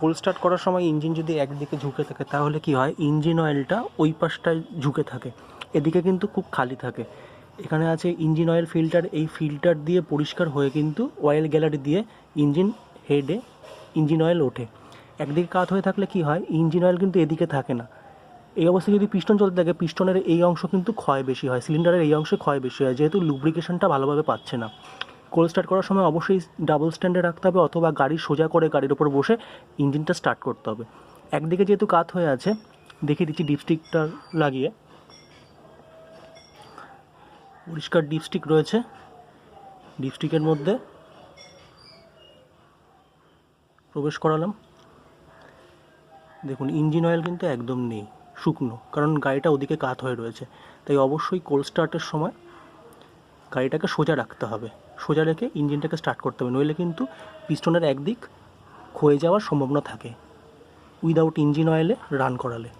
Full start করার সময় engine যদি একদিকে ঝুঁকে থাকে, তাহলে কি হয়? ইঞ্জিন অয়েলটা ওই পাশটায় ঝুঁকে থাকে। এদিকে কিন্তু খুব খালি থাকে। এখানে আছে ইঞ্জিন অয়েল ফিল্টার এই ফিল্টার দিয়ে পরিষ্কার হয়ে কিন্তু অয়েল গ্যালারি দিয়ে ইঞ্জিন হেডে ইঞ্জিন অয়েল ওঠে। একদিকে কাত হয়ে থাকলে কি হয়? ইঞ্জিন অয়েল কিন্তু এদিকে থাকে না। এই অবস্থায় যদি পিস্টন চলতে থাকে পিস্টনের এই অংশ কিন্তু ক্ষয় বেশি হয় সিলিন্ডারের এই অংশে ক্ষয় বেশি হয়, যেহেতু লুব্রিকেশনটা ভালোভাবে পাচ্ছে না। কোল্ড স্টার্ট করার সময় অবশ্যই ডাবল স্ট্যান্ডে রাখতে হবে অথবা গাড়ি সোজা করে গাড়ির ওপর বসে ইঞ্জিনটা স্টার্ট করতে হবে। একদিকে যেহেতু কাত হয়ে আছে, দেখিয়ে দিচ্ছি ডিপস্টিকটা লাগিয়ে। পরিষ্কার ডিপস্টিক রয়েছে। ডিপস্টিকের মধ্যে প্রবেশ করালাম। দেখুন ইঞ্জিন অয়েল কিন্তু একদম নেই, শুকনো, কারণ গাড়িটা ওদিকে কাত হয়ে রয়েছে। তাই অবশ্যই কোল্ড স্টার্টের সময় গাড়িটাকে সোজা রাখতে হবে। সোজা রেখে ইঞ্জিনটাকে স্টার্ট করতে হবে, নইলে কিন্তু পিস্টনের একদিক ক্ষয়ে যাওয়ার সম্ভাবনা থাকে। উইদাউট ইঞ্জিন অয়েলে রান করালে।